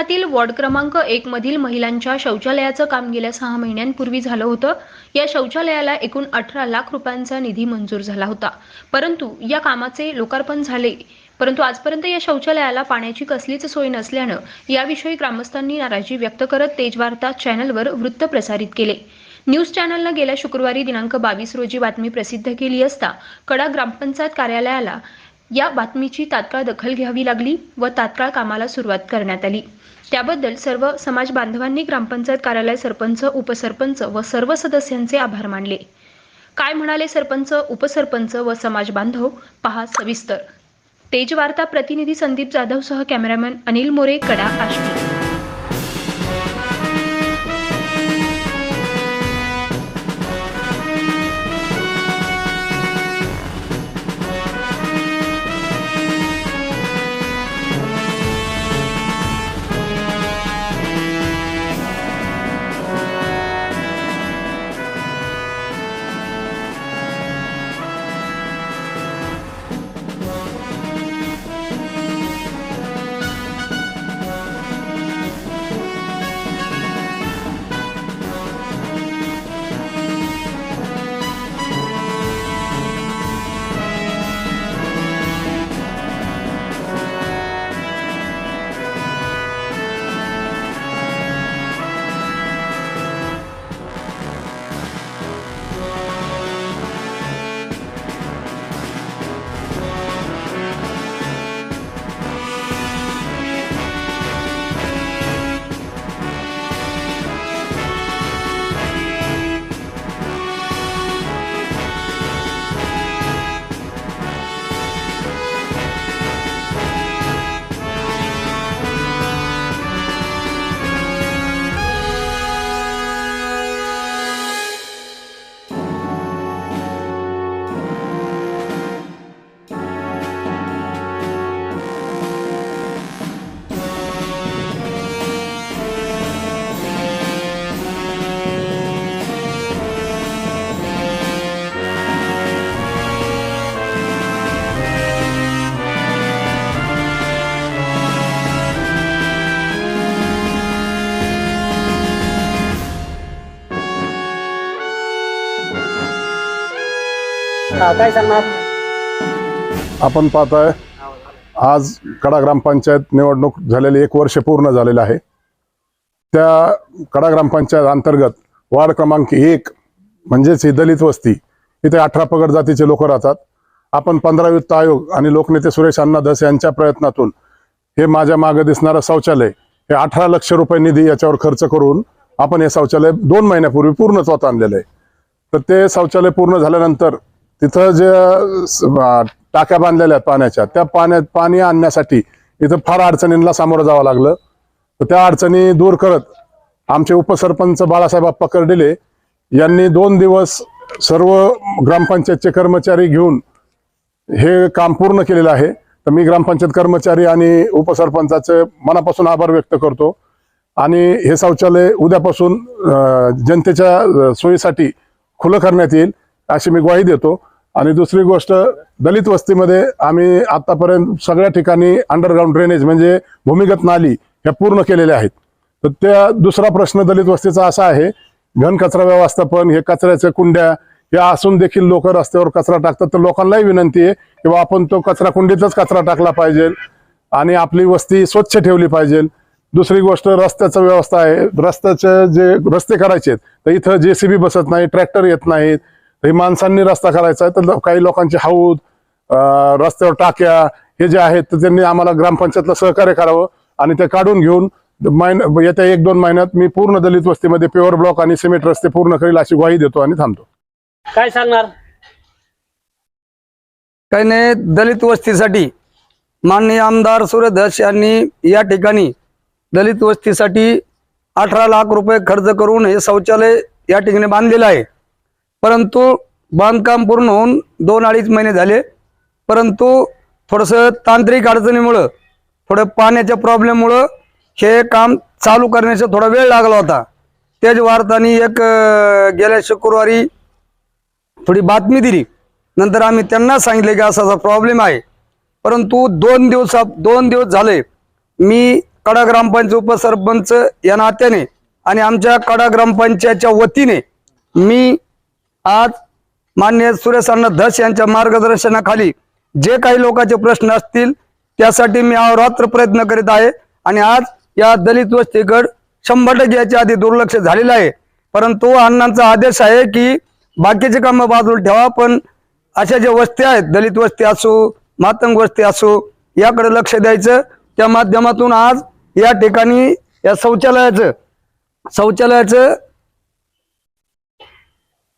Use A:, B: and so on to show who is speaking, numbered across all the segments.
A: शहरातील वॉर्ड क्रमांक एक मधील महिलांच्या शौचालयाचं काम गेल्या सहा महिन्यांपूर्वी झालं होतं. या शौचालयाला एकूण अठरा लाख रुपयांचा निधी मंजूर झाला होता. परंतु या कामाचे लोकार्पण झाले. परंतु आजपर्यंत या शौचालयाला पाण्याची कसलीच सोय नसल्यानं याविषयी ग्रामस्थांनी नाराजी व्यक्त करत तेजवार्ता चॅनलवर वृत्त प्रसारित केले. न्यूज चॅनलनं गेल्या शुक्रवारी दिनांक बावीस रोजी बातमी प्रसिद्ध केली असता कडा ग्रामपंचायत कार्यालयाला या बातमीची तात्काळ दखल घ्यावी लागली व तात्काळ कामाला सुरुवात करण्यात आली. त्याबद्दल सर्व समाज बांधवांनी ग्रामपंचायत कार्यालय सरपंच उपसरपंच व सर्व सदस्यांचे आभार मानले. काय म्हणाले सरपंच उपसरपंच व समाज बांधव? पहा सविस्तर. तेजवार्ता प्रतिनिधी संदीप जाधवसह कॅमेरामॅन अनिल मोरे कडा आष्टी.
B: हा, काय सांगणार
C: आपण पाहताय. आज कडा ग्रामपंचायत निवडणूक झालेली एक वर्ष पूर्ण झालेलं आहे. त्या कडा ग्रामपंचायत अंतर्गत वार्ड क्रमांक एक म्हणजेच ही दलित वस्ती इथे अठरा पगड जातीचे लोक राहतात. आपण पंधरा वित्त आयोग आणि लोकनेते सुरेश अण्णा धस यांच्या प्रयत्नातून हे माझ्या मागे दिसणारं शौचालय हे अठरा लक्ष रुपये निधी याच्यावर खर्च करून आपण हे शौचालय दोन महिन्यापूर्वी पूर्णत्वात आणलेलं आहे. तर ते शौचालय पूर्ण झाल्यानंतर तिथं जे टाक्या बांधलेल्या आहेत पाण्याच्या त्या पाण्यात पाणी आणण्यासाठी इथं फार अडचणींना सामोरं जावं लागलं. तर त्या अडचणी दूर करत आमचे उपसरपंच बाळासाहेब आप्पा कर्डिले यांनी दोन दिवस सर्व ग्रामपंचायतचे कर्मचारी घेऊन हे काम पूर्ण केलेलं आहे. तर मी ग्रामपंचायत कर्मचारी आणि उपसरपंचाचे मनापासून आभार व्यक्त करतो. आणि हे शौचालय उद्यापासून जनतेच्या सोयीसाठी खुलं करण्यात येईल अशी मी ग्वाही देतो. आणि दुसरी गोष्ट दलित वस्तीमध्ये आम्ही आतापर्यंत सगळ्या ठिकाणी अंडरग्राऊंड ड्रेनेज म्हणजे भूमिगत नाली ह्या पूर्ण केलेल्या आहेत. तर त्या दुसरा प्रश्न दलित वस्तीचा असा आहे घन कचरा व्यवस्थापन हे कचऱ्याच्या कुंड्या या असून देखील लोक रस्त्यावर कचरा टाकतात तर लोकांनाही विनंती आहे की आपण तो कचरा कुंडीतच कचरा टाकला पाहिजे आणि आपली वस्ती स्वच्छ ठेवली पाहिजे. दुसरी गोष्ट रस्त्याचं व्यवस्था आहे. रस्त्याचे जे रस्ते करायचे आहेत तर इथं जेसीबी बसत नाही ट्रॅक्टर येत नाहीत. हे माणसांनी रस्ता करायचा आहे तर काही लोकांचे हौद रस्त्यावर टाक्या हे जे आहेत तर त्यांनी आम्हाला ग्रामपंचायतला सहकार्य करावं आणि ते काढून घेऊन महिन येत्या एक दोन महिन्यात मी पूर्ण दलित वस्तीमध्ये प्युअर ब्लॉक आणि सिमेंट रस्ते पूर्ण करेल अशी ग्वाही देतो आणि थांबतो.
B: काय सांगणार?
D: काही नाही दलित वस्तीसाठी माननीय आमदार सूर्यधस यांनी या ठिकाणी दलित वस्तीसाठी अठरा लाख रुपये खर्च करून हे शौचालय या ठिकाणी बांधलेलं आहे. परंतु बांधकाम पूर्ण होऊन दोन अडीच महिने झाले. परंतु थोडंसं तांत्रिक अडचणीमुळं थोडं पाण्याच्या प्रॉब्लेममुळं हे काम चालू करण्याचा थोडा वेळ लागला होता. त्याच वार्तानी एक गेल्या शुक्रवारी थोडी बातमी दिली. नंतर आम्ही त्यांना सांगितले की असा असा प्रॉब्लेम आहे. परंतु दोन दिवसा दोन दिवस झाले मी कडा ग्रामपंचायत उपसरपंच या नात्याने आणि आमच्या कडा ग्रामपंचायतच्या वतीने मी आज मान्य सुरेशांना धस यांच्या मार्गदर्शनाखाली जे काही लोकांचे प्रश्न असतील त्यासाठी मी अहोरात्र प्रयत्न करीत आहे. आणि आज या दलित वस्तीकड शंभर टक्के याच्या आधी दुर्लक्ष झालेलं आहे. परंतु अण्णांचा आदेश आहे की बाकीचे कामं बाजूला ठेवा पण अशा ज्या वस्ती आहेत दलित वस्ती असो मातंग वस्ती असो याकडे लक्ष द्यायचं. त्या माध्यमातून आज या ठिकाणी या शौचालयाचं शौचालयाचं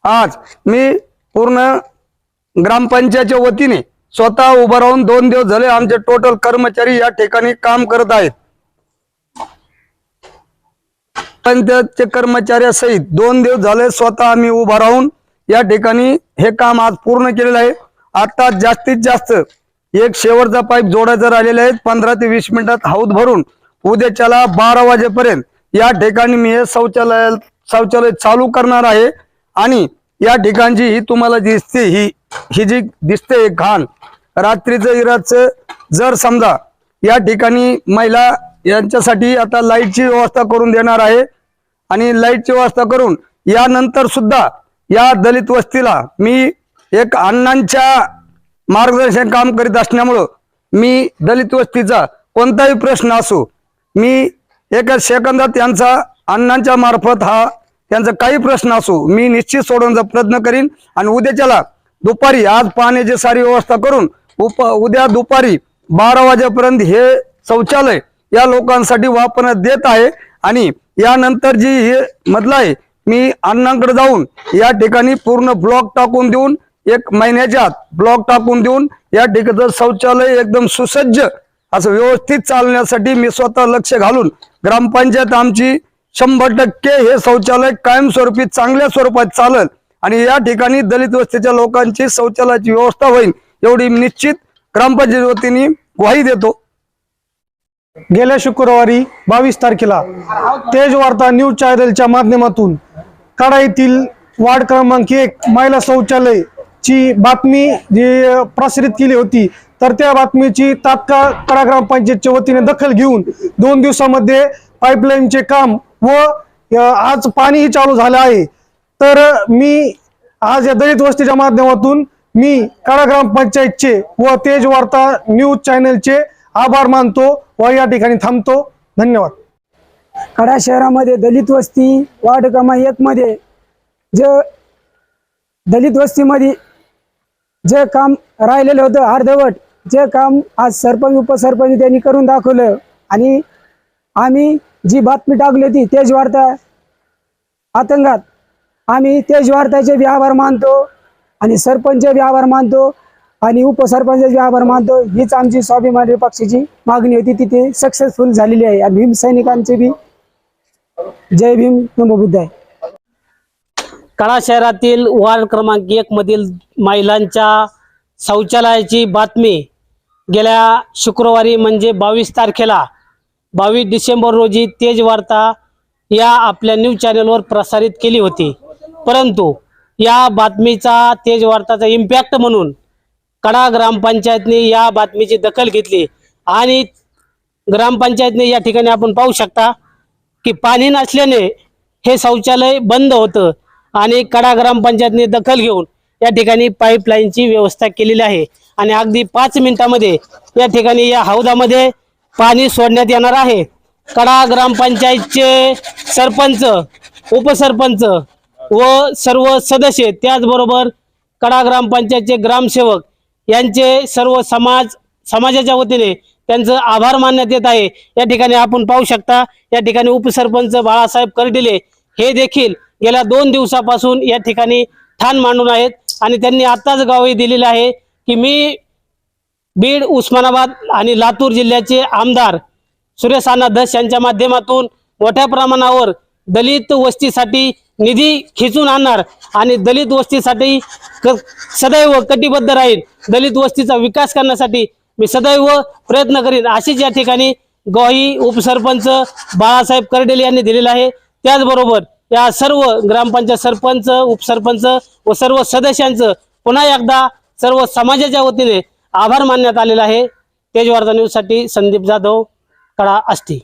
D: आज मी पूर्ण ग्रामपंचायतच्या वतीने स्वतः उभं राहून दोन दिवस झाले आमचे टोटल कर्मचारी या ठिकाणी काम करत आहेत. पंचायतचे कर्मचाऱ्यासहित दोन दिवस झाले स्वतः आम्ही उभा राहून या ठिकाणी हे काम आज पूर्ण केलेलं आहे. आता जास्तीत जास्त एक शेवटचा पाईप जोडायचा राहिलेला आहे. पंधरा ते वीस मिनिटात हौद भरून उद्याच्याला बारा वाजेपर्यंत या ठिकाणी मी हे शौचालय शौचालय चालू करणार आहे. आणि या ठिकाणची ही तुम्हाला दिसते ही ही जी दिसते घाण रात्रीचं इराचं जर समजा या ठिकाणी महिला यांच्यासाठी आता लाईटची व्यवस्था करून देणार आहे आणि लाईटची व्यवस्था करून यानंतर सुद्धा या दलित वस्तीला मी एक अण्णांच्या मार्गदर्शन काम करीत असल्यामुळं मी दलित वस्तीचा कोणताही प्रश्न असो मी एका सेकंदात यांचा अण्णांच्या मार्फत हा त्यांचा काही प्रश्न असो मी निश्चित सोडवण्याचा प्रयत्न करीन. आणि उद्याच्याला दुपारी आज पाण्याची सारी व्यवस्था करून उप उद्या दुपारी बारा वाजेपर्यंत हे शौचालय या लोकांसाठी वापरण्यात देत आहे. आणि यानंतर जी हे मधलं आहे मी अण्णांकडे जाऊन या ठिकाणी पूर्ण ब्लॉक टाकून देऊन एक महिन्याच्या आत ब्लॉक टाकून देऊन या ठिकाणचं शौचालय एकदम सुसज्ज असं व्यवस्थित चालण्यासाठी मी स्वतः लक्ष घालून ग्रामपंचायत आमची शंभर टक्के हे शौचालय कायमस्वरूपी चांगल्या स्वरूपात चालल आणि या ठिकाणी दलित वस्तीच्या लोकांची शौचालयाची व्यवस्था होईल एवढी निश्चित ग्रामपंचायत वतीने ग्वाही देतो.
E: गेल्या शुक्रवारी बावीस तारखेला तेज वार्ता न्यूज चॅनलच्या माध्यमातून कडा येथील वार्ड क्रमांक एक महिला शौचालय ची बातमी जी प्रसारित केली होती तर त्या बातमीची तात्काळ कडा ग्रामपंचायतच्या वतीने दखल घेऊन दोन दिवसामध्ये पाईपलाईनचे काम व आज पाणीही चालू झालं आहे. तर मी आज या दलित वस्तीच्या माध्यमातून मी कडा ग्रामपंचायतचे व तेज वार्ता न्यूज चॅनलचे आभार मानतो व या ठिकाणी थांबतो. धन्यवाद.
F: कडा शहरामध्ये दलित वस्ती वार्ड क्रमांक एक मध्ये जे दलित वस्तीमध्ये जे काम राहिलेलं होतं अर्धवट जे काम आज सरपंच उपसरपंच त्यांनी करून दाखवलं आणि आम्ही जी बातमी टाकली होती तेज वार्ता. आतंकात. आम्ही तेज वार्ताचे बी मानतो आणि सरपंच व्यवहार मानतो आणि उपसरपंच व्यवहार आभार मानतो. हीच आमची स्वाभिमानी पक्षाची मागणी होती. तिथे सक्सेसफुल झालेली आहे. आणि भीम सैनिकांचे बी जय भीम नमोबुद्ध आहे.
B: कळा शहरातील वार्ड क्रमांक एक मधील महिलांच्या शौचालयाची बातमी गेल्या शुक्रवारी म्हणजे बावीस तारखेला बावीस डिसेंबर रोजी तेज वार्ता या आपल्या न्यूज चॅनलवर प्रसारित केली होती. परंतु या बातमीचा तेज वार्ताचा इम्पॅक्ट म्हणून कडा ग्रामपंचायतने या बातमीची दखल घेतली. आणि ग्रामपंचायतने या ठिकाणी आपण पाहू शकता की पाणी नसल्याने हे शौचालय बंद होतं आणि कडा ग्रामपंचायतने दखल घेऊन या ठिकाणी पाईपलाईनची व्यवस्था केलेली आहे. आणि अगदी पाच मिनिटामध्ये या ठिकाणी या हौदामध्ये पाणी सोडण्यात येणार आहे. कडा ग्रामपंचायतचे सरपंच उपसरपंच व सर्व सदस्य त्याचबरोबर कडा ग्रामपंचायतचे ग्रामसेवक यांचे सर्व समाज समाजाच्या वतीने त्यांचं आभार मानण्यात येत आहे. या ठिकाणी आपण पाहू शकता या ठिकाणी उपसरपंच बाळासाहेब कर्डिले हे देखील गेल्या दोन दिवसापासून या ठिकाणी ठाण मांडून आहेत आणि त्यांनी आत्ताच गावही दिलेलं आहे की मी बीड उस्मानाबाद आणि लातूर जिल्ह्याचे आमदार सुरेश अण्णा धस यांच्या माध्यमातून मोठ्या प्रमाणावर दलित वस्तीसाठी निधी खिचून आणणार आणि दलित वस्तीसाठी क सदैव कटिबद्ध राहील. दलित वस्तीचा विकास करण्यासाठी मी सदैव प्रयत्न करीन अशीच या ठिकाणी गोही उपसरपंच बाळासाहेब कर्डेल यांनी दिलेला आहे. त्याचबरोबर या सर्व ग्रामपंचायत सरपंच उपसरपंच व सर्व सदस्यांचं पुन्हा एकदा सर्व समाजाच्या वतीने आभार मानण्यात आलेला आहे. तेजवार्ता न्यूजसाठी संदीप जाधव कडा आष्टी.